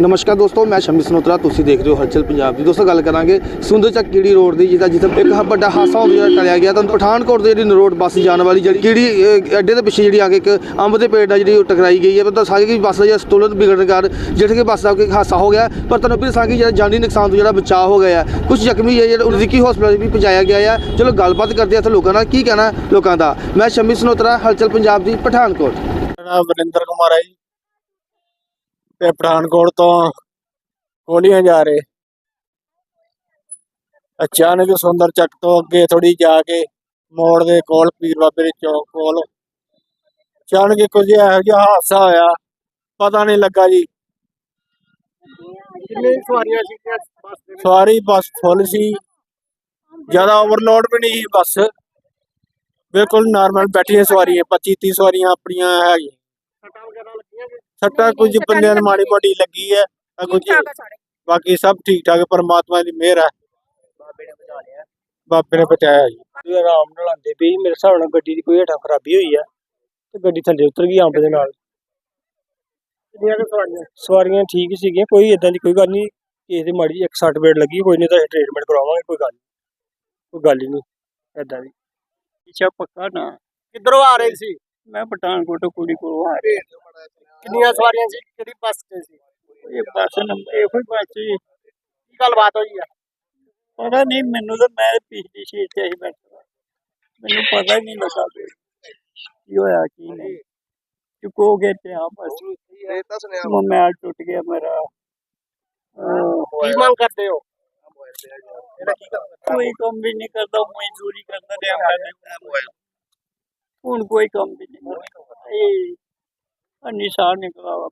ਨਮਸਕਾਰ ਦੋਸਤੋ ਮੈਂ ਸ਼ਮੀ ਸਨੋਤਰਾ ਤੁਸੀਂ ਦੇਖ ਰਹੇ ਹੋ ਹਲਚਲ ਪੰਜਾਬ ਦੀ। ਦੋਸਤੋ ਗੱਲ ਕਰਾਂਗੇ ਸੁੰਦਰ ਚੱਕ ਕੀੜੀ ਰੋਡ ਦੀ ਜਿਹਦਾ ਜਿੱਥੇ ਇੱਕ ਵੱਡਾ ਹਾਸਾ ਹੋ ਗਿਆ ਟਲਿਆ ਗਿਆ। ਤਾਂ ਪਠਾਨਕੋਟ ਦੇ ਜਿਹੜੀ ਨਰੋਡ ਬੱਸ ਜਾਣ ਵਾਲੀ ਜਿਹੜੀ ਕੀੜੀ ਅਹ, ਅੱਡੇ ਦੇ ਪਿੱਛੇ ਜਿਹੜੀ ਆ ਕੇ ਇੱਕ ਅੰਬ ਦੇ ਪੇੜ ਨਾਲ ਜਿਹੜੀ ਉਹ ਟਕਰਾਈ ਗਈ ਹੈ ਪਰ ਦੱਸਾਂਗੇ ਕਿ ਬੱਸ ਦਾ ਜਿਹੜਾ ਸਤੁਲਨ ਵਿਗੜਨ ਕਰ ਜਿਹੜੇ ਕਿ ਬੱਸ ਦਾ ਕੋਈ ਹਾਸਾ ਹੋ ਗਿਆ ਪਰ ਤੁਹਾਨੂੰ ਵੀ ਦੱਸਾਂਗੇ ਜਿਹੜਾ ਜਾਨੀ ਨੁਕਸਾਨ ਤੋਂ ਜਿਹੜਾ ਬਚਾਅ ਹੋ ਗਿਆ ਹੈ। ਕੁਝ ਜ਼ਖਮੀ ਹੈ ਜਿਹੜੇ ਉਨ੍ਹਾਂ ਹਸਪਤਾਲ ਵੀ ਪਹੁੰਚਾਇਆ ਗਿਆ ਹੈ। ਚਲੋ ਗੱਲਬਾਤ ਕਰਦੇ ਹਾਂ ਇੱਥੇ ਲੋਕਾਂ ਨਾਲ ਕੀ ਕਹਿਣਾ ਲੋਕਾਂ ਦਾ? ਮੈਂ ਸ਼ਮੀ ਸਨੋਤਰਾ ਹਲਚਲ ਪੰਜਾਬ ਦੀ ਪਠਾਨਕੋਟ। ਮੇਰਾ ਵਰਿੰਦਰ ਕੁਮਾਰ ਹੈ ਜੀ। ਤੇ ਪਠਾਨਕੋਟ ਤੋਂ ਕੋਲੀਆਂ ਜਾ ਰਹੇ ਅਚਾਨਕ ਸੁੰਦਰ ਚੱਕ ਤੋਂ ਅੱਗੇ ਥੋੜੀ ਜਾ ਕੇ ਮੋੜ ਦੇ ਕੋਲ ਪੀਰ ਬਾਬੇ ਦੇ ਚੌਕ ਕੋਲ ਅਚਾਨਕ ਕੁਝ ਇਹੋ ਜਿਹਾ ਹਾਦਸਾ ਹੋਇਆ ਪਤਾ ਨਹੀਂ ਲੱਗਾ ਜੀ ਕਿੰਨੇ ਸਵਾਰੀਆਂ ਸੀਗੀਆਂ ਬੱਸ ਦੇ ਵਿੱਚ ਸਵਾਰੀ ਬੱਸ ਫੁੱਲ ਸੀ ਜ਼ਿਆਦਾ ਓਵਰਲੋਡ ਵੀ ਨਹੀਂ ਸੀ ਬੱਸ ਬਿਲਕੁਲ ਨਾਰਮਲ ਬੈਠੀਆਂ ਸਵਾਰੀਆਂ 25 30 ਸਵਾਰੀਆਂ ਆਪਣੀਆਂ ਹੈਗੀਆਂ ਸੱਟਾਂ ਕੁਝ ਬੰਦਿਆਂ ਨੂੰ ਮਾੜੀ ਮੋਟੀ ਲੱਗੀ ਹੈ ਕੁਝ ਬਾਕੀ ਸਭ ਠੀਕ ਠਾਕ ਪਰਮਾਤਮਾ ਦੀ ਮਿਹਰ ਹੈ। ਬਾਬੇ ਨੇ ਬਚਾ ਲਿਆ। ਬਾਬੇ ਨੇ ਬਚਾਇਆ ਜੀ। ਤੁਸੀਂ ਆਰਾਮ ਨਾਲ ਆਂਦੇ ਵੀ ਮੇਰੇ ਹਿਸਾਬ ਨਾਲ ਗੱਡੀ ਦੀ ਕੋਈ ਹੇਠਾਂ ਖਰਾਬੀ ਹੋਈ ਆ ਤੇ ਗੱਡੀ ਥੱਲੇ ਉਤਰ ਗਈ ਅੰਬ ਦੇ ਨਾਲ। ਸਵਾਰੀਆਂ? ਸਵਾਰੀਆਂ ਠੀਕ ਹੀ ਸੀਗੀਆਂ ਕੋਈ ਇਦਾਂ ਦੀ ਕੋਈ ਗੱਲ ਨਹੀਂ ਕਿਸੇ ਦੇ ਮਾੜੀ ਇੱਕ ਸੱਟ ਵੇੜ ਲੱਗੀ ਕੋਈ ਨਹੀਂ ਤਾਂ ਟ੍ਰੀਟਮੈਂਟ ਕਰਵਾਵਾਂਗੇ ਕੋਈ ਗੱਲ ਨੀ। ਕੋਈ ਗੱਲ ਹੀ ਨਹੀਂ ਇਦਾਂ ਦੀ। ਪਿੱਛਾ ਪੱਕਾ ਨਾ। ਕਿੱਧਰੋਂ ਆ ਰਹੇ ਸੀ? ਮੈਂ ਪਠਾਨਕੋਟ ਕੁੜੀ ਕੋਲ ਆ ਕਿੰਨੀਆਂ ਸਵਾਰੀਆਂ ਸੀ ਕਿਹੜੀ ਬੱਸ ਤੇ ਸੀ ਇਹ ਬੱਸ ਨੰਬਰ ਇਹੋ ਹੀ ਬੱਸ ਸੀ ਕੀ ਗੱਲਬਾਤ ਹੋਈ ਆ ਪਤਾ ਨਹੀਂ ਮੈਨੂੰ ਤਾਂ ਮੈਂ ਪਿਛਲੀ ਸੀਟ ਤੇ ਹੀ ਬੈਠਾ ਮੈਨੂੰ ਪਤਾ ਹੀ ਨਹੀਂ ਲੱਗਾ ਵੀ ਕੀ ਹੋਇਆ ਕੀ ਨਹੀਂ ਚੁੱਕੋ ਗਏ ਤੇ ਆ ਬਸ ਮੋਬਾਈਲ ਟੁੱਟ ਗਿਆ ਮੇਰਾ ਅਹ, ਕੀ ਮੰਗ ਕਰਦੇ ਹੋ ਕੋਈ ਕੰਮ ਵੀ ਨਹੀਂ ਕਰਦਾ ਮਜ਼ਦੂਰੀ ਕਰਦਾ ਰਿਹਾ ਮੈਂ ਹੁਣ ਕੋਈ ਕੰਮ ਵੀ ਨਹੀਂ ਕਰਦਾ ਇਹ ਨਿਕਲਾ ਵਾ